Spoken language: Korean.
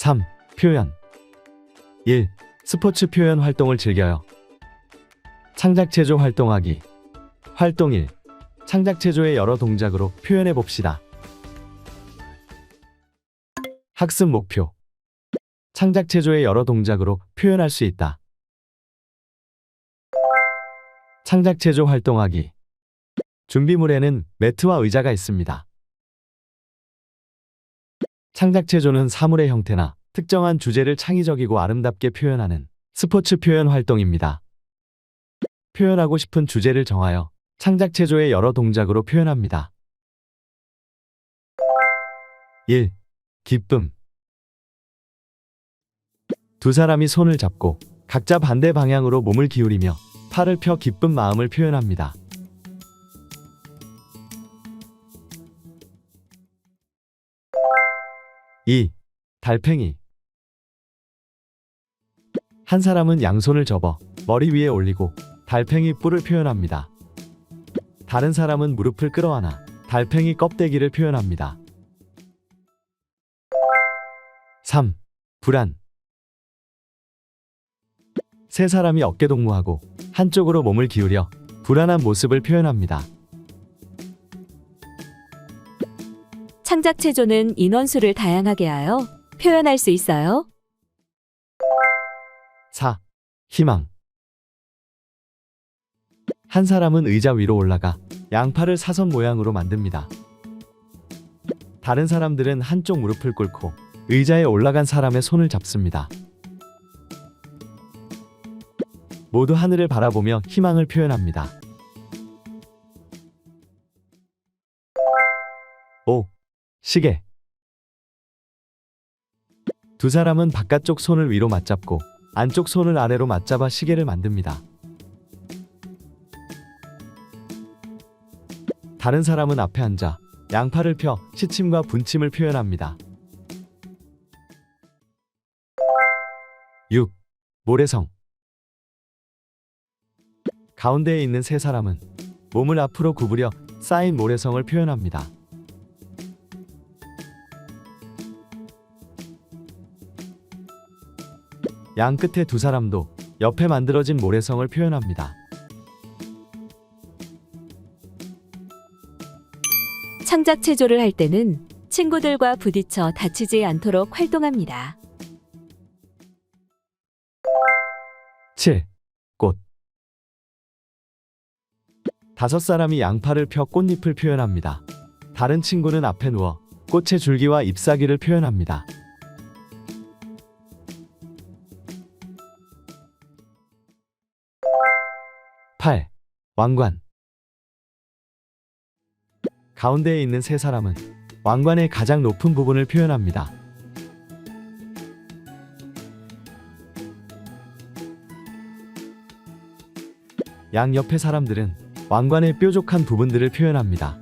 3. 표현 1. 스포츠 표현 활동을 즐겨요. 창작체조 활동하기 활동 1. 창작체조의 여러 동작으로 표현해 봅시다. 학습 목표 창작체조의 여러 동작으로 표현할 수 있다. 창작체조 활동하기 준비물에는 매트와 의자가 있습니다. 창작체조는 사물의 형태나 특정한 주제를 창의적이고 아름답게 표현하는 스포츠 표현 활동입니다. 표현하고 싶은 주제를 정하여 창작체조의 여러 동작으로 표현합니다. 1. 기쁨 두 사람이 손을 잡고 각자 반대 방향으로 몸을 기울이며 팔을 펴 기쁜 마음을 표현합니다. 2. 달팽이 한 사람은 양손을 접어 머리 위에 올리고 달팽이 뿔을 표현합니다. 다른 사람은 무릎을 끌어안아 달팽이 껍데기를 표현합니다. 3. 불안 세 사람이 어깨 동무하고 한쪽으로 몸을 기울여 불안한 모습을 표현합니다. 창작체조는 인원수를 다양하게 하여 표현할 수 있어요. 4. 희망 한 사람은 의자 위로 올라가 양팔을 사선 모양으로 만듭니다. 다른 사람들은 한쪽 무릎을 꿇고 의자에 올라간 사람의 손을 잡습니다. 모두 하늘을 바라보며 희망을 표현합니다. 5. 시계 두 사람은 바깥쪽 손을 위로 맞잡고 안쪽 손을 아래로 맞잡아 시계를 만듭니다. 다른 사람은 앞에 앉아 양팔을 펴 시침과 분침을 표현합니다. 6. 모래성 가운데에 있는 세 사람은 몸을 앞으로 구부려 쌓인 모래성을 표현합니다. 양 끝에 두 사람도 옆에 만들어진 모래성을 표현합니다. 창작 체조를 할 때는 친구들과 부딪혀 다치지 않도록 활동합니다. 7. 꽃 다섯 사람이 양팔을 펴 꽃잎을 표현합니다. 다른 친구는 앞에 누워 꽃의 줄기와 잎사귀를 표현합니다. 8. 왕관 가운데에 있는 세 사람은 왕관의 가장 높은 부분을 표현합니다. 양 옆의 사람들은 왕관의 뾰족한 부분들을 표현합니다.